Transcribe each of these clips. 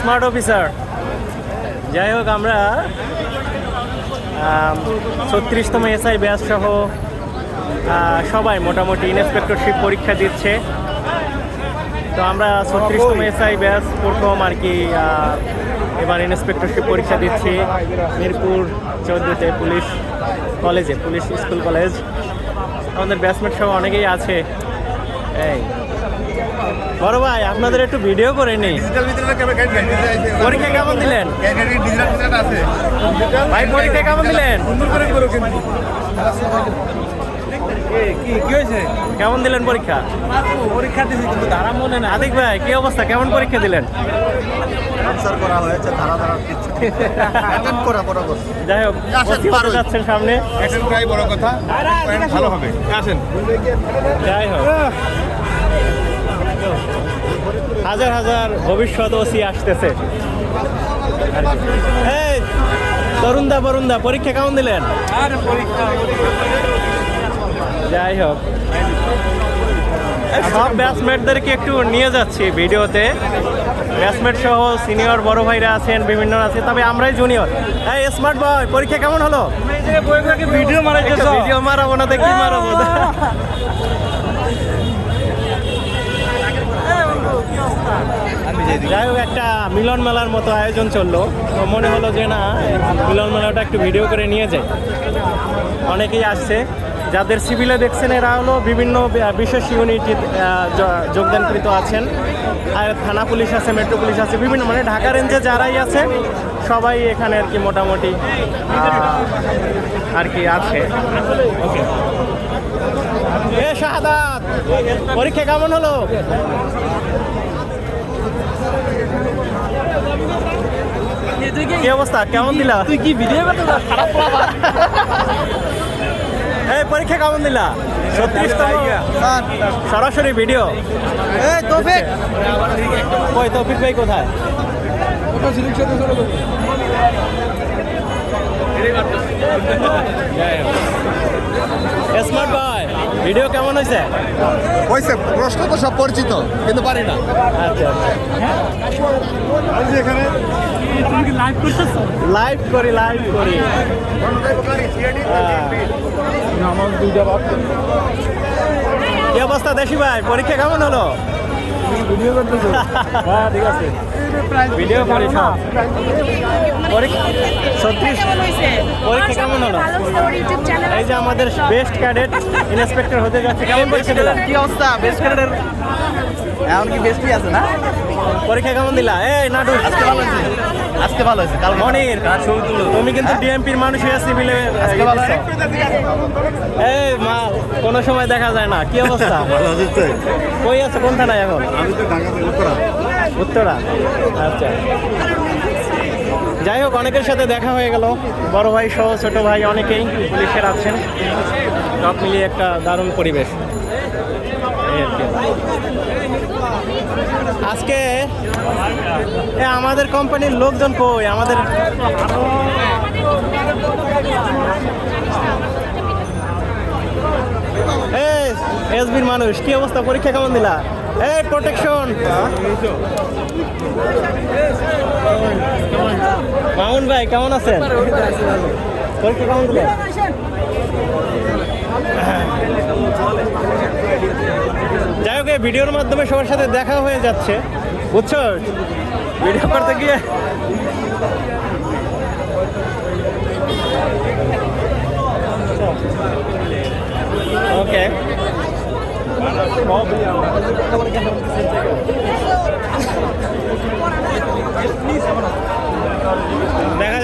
Smart officer যাই হোক আমরা ছত্রিশতম এসআই ব্যাচ সহ সবাই মোটামুটি ইন্সপেক্টরশিপ পরীক্ষা দিচ্ছে। তো আমরা ছত্রিশতম এসআই ব্যাস প্রথম আর কি এবার ইন্সপেক্টরশিপ পরীক্ষা দিচ্ছি। মিরপুর চৌদ্দতে পুলিশ কলেজে পুলিশ স্কুল কলেজ আমাদের ব্যাচমেট সহ অনেকেই আছে। এই বড় ভাই আপনাদের একটু ভিডিও করে নিই। পরীক্ষা কেমন দিলেন? ভাই পরীক্ষা কেমন দিলেন? কেমন দিলেন পরীক্ষা? পরীক্ষা দিয়েছি কিন্তু ধারা মনে না আদিক ভাই কি অবস্থা? কেমন পরীক্ষা দিলেন? করা হয়েছে ধারা ধারা অ্যাটেন্ড করা বরাবর যাই হোক যাচ্ছেন সামনে। অ্যাটেন্ড বড় কথা। ভালো হবে। আসেন। যাই হোক। হাজার হাজার ভবিষ্যৎ ওসি আসতেছে। এই তরুণদা বরুণদা পরীক্ষা কেমন দিলেন? যাই হোক। সব ব্যাচমেটদেরকে একটু নিয়ে যাচ্ছি ভিডিওতে। ব্যাচমেট সহ সিনিয়র বড় ভাইরা আছেন বিভিন্ন আছে তবে আমরাই জুনিয়র। এই স্মার্ট বয় পরীক্ষা কেমন হলো? ভিডিও একটা ভিডিও মারাবো না তো কি মারাবো? যাই হোক একটা মিলন মেলার মতো আয়োজন চলল। তো মনে হলো যে না মিলন মেলাটা একটু ভিডিও করে নিয়ে যাই। অনেকেই আসছে। যাদের সিভিলে দেখছেন এরা হলো বিভিন্ন বিশেষ ইউনিটি যোগদানকৃত আছেন। আর থানা পুলিশ আছে মেট্রো পুলিশ আছে বিভিন্ন মানে ঢাকা রেঞ্জে যারাই আছে সবাই এখানে আর কি মোটামুটি আর কি আছে। এ শাহাদাত পরীক্ষা কেমন হলো? কি অবস্থা? কেমন দিলা? তুই কি ভিডিও করতে খারাপ এই পরীক্ষা কেমন দিলা? ছত্রিশতম সরাসরি ভিডিও এই তোফিক। কই তৌফিক ভাই কোথায়? স্মার্ট ভিডিও কেমন হয়েছে? হয়েছে প্রশ্ন তো সব পরিচিত কিন্তু পারি না। আচ্ছা এখানে তুমি কি লাইভ করতেছ? লাইভ করি লাইভ করি। কি অবস্থা দেশি ভাই? পরীক্ষা কেমন হলো? ভিডিও করতেছ? হ্যাঁ ঠিক আছে। ভিডিও করি সব পরীক্ষা কেমন পরীক্ষা কেমন হলো? এই যে আমাদের বেস্ট ক্যাডেট ইন্সপেক্টর হতে যাচ্ছে। কেমন পরীক্ষা দিলা? কি অবস্থা? বেস্ট কি বেস্টই আছে না? পরীক্ষা কেমন দিলা? এই নাটু। আজকে ভালো হয়েছে আজকে ভালো হয়েছে কাল মনির তুমি কিন্তু ডিএমপির মানুষ হয়ে সিভিলে আজকে ভালো হয়েছে? এই মা কোনো সময় দেখা যায় না। কি অবস্থা? কই আছে? কোন থানায় এখন? আমি তো ঢাকা উত্তরা। উত্তরা? আচ্ছা। যাই হোক অনেকের সাথে দেখা হয়ে গেল। বড় ভাই সহ ছোট ভাই অনেকেই পুলিশের আছেন। সব মিলিয়ে একটা দারুণ পরিবেশ। এই আর কি। আজকে এ আমাদের কোম্পানির লোকজন কই? আমাদের এসবির মানুষ, কি অবস্থা? পরীক্ষা কেমন দিলা? এই প্রোটেকশন মামুন ভাই, কেমন আছেন? পরীক্ষা কেমন দিলেন যাই ভিডিওর মাধ্যমে সবার সাথে দেখা হয়ে যাচ্ছে। বুঝছ? ভিডিও করতে গিয়ে ওকে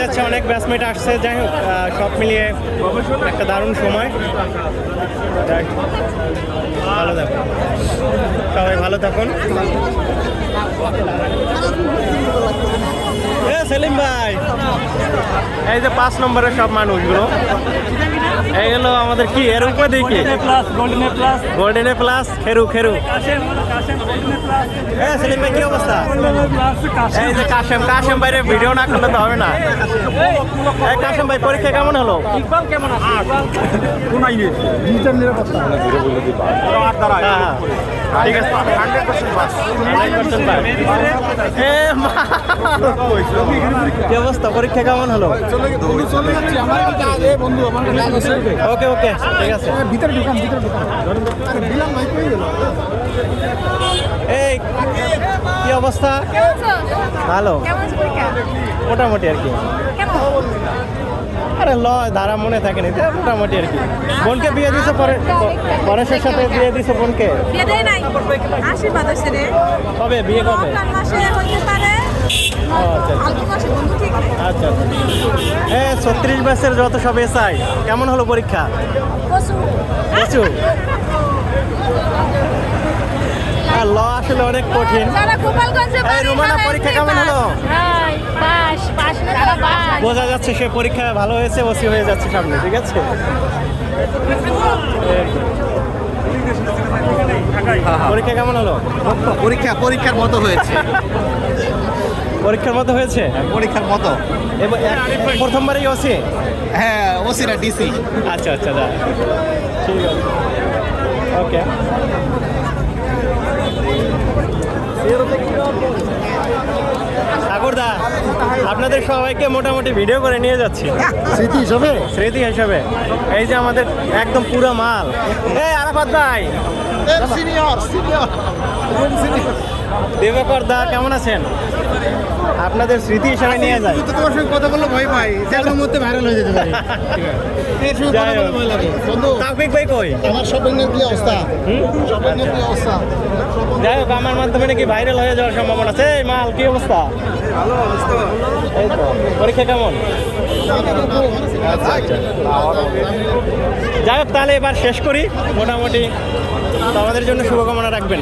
যাচ্ছে, অনেক ব্যাটসমেট আসছে। যাই হোক সব মিলিয়ে একটা দারুণ সময়। ভালো থাকুন। সবাই ভালো থাকুন। সেলিম ভাই। এই যে পাঁচ নম্বরের সব মানুষগুলো। এই হলো আমাদের কি? এর উপরে দেখি প্লাস গোল্ডেন প্লাস গোল্ডেনে প্লাস খেরু খেরু। হ্যাঁ সেলিম ভাই কি অবস্থা? এই যে কাশেম কাশেম ভাইরে ভিডিও না করলে তো হবে না। এই কাশেম ভাই পরীক্ষা কেমন হলো। ঠিক আছে। Hundred percent pass. 100% পাস। এ মা। কি অবস্থা? পরীক্ষা কেমন হলো? ওকে ওকে ঠিক আছে। ভিতরে ঢুকান ভিতরে ঢুকান। দিলাম ভাই কই গেল। এই কি অবস্থা? ভালো? মোটামুটি আর কি। আরে ল ধারা মনে থাকে না। মোটামুটি আর কি। বোনকে বিয়ে দিছো পরে পরেশের সাথে বিয়ে দিছো বোনকে? বিয়ে দেয় নাই? আশীর্বাদ হইছে রে। কবে? বিয়ে কবে? মাসে হইতে পারে, ও, আচ্ছা, আচ্ছা। আচ্ছা আচ্ছা ছত্রিশ ব্যাচের যত সব এসআই কেমন হলো পরীক্ষা প্রচুর। ল আসলে অনেক কঠিন রুমানা পরীক্ষা কেমন হলো? হাই, পাস, পাস না তারা পাস। বোঝা যাচ্ছে সে পরীক্ষা ভালো হয়েছে ওসি হয়ে যাচ্ছে সামনে ঠিক আছে পরীক্ষা কেমন হলো পরীক্ষা পরীক্ষার মতো হয়েছে পরীক্ষার মতো হয়েছে? পরীক্ষার মতো। এবার এক- প্রথমবারই ওসি হ্যাঁ ওসিরা ডিসি আচ্ছা আচ্ছা দা ঠিক আছে। ওকে ঠাকুরদা আপনাদের সবাইকে মোটামুটি ভিডিও করে নিয়ে যাচ্ছি। স্মৃতি হিসাবে? স্মৃতি হিসাবে। এই যে আমাদের একদম পুরো মাল। এই আরাফাত ভাই। সিনিয়র সিনিয়র দেবকর দা কেমন আছেন? আপনাদের স্মৃতি হিসাবে নিয়ে যায় তোমার সঙ্গে কথা বললে ভয় পাই। যে কোনো মুহূর্তে ভাইরাল হয়ে যেতে পারি। এর সঙ্গে কথা যাই ভয় লাগে। বন্ধু তাকবিক ভাই কই? আমার শপিং এর কি অবস্থা? শপিং এর কি অবস্থা? যাই হোক আমার মাধ্যমে নাকি ভাইরাল হয়ে যাওয়ার সম্ভাবনা আছে। এই মাল কি অবস্থা? ভালো অবস্থা। এই তো পরীক্ষা কেমন? যাই হোক তাহলে এবার শেষ করি। মোটামুটি আমাদের জন্য শুভকামনা রাখবেন।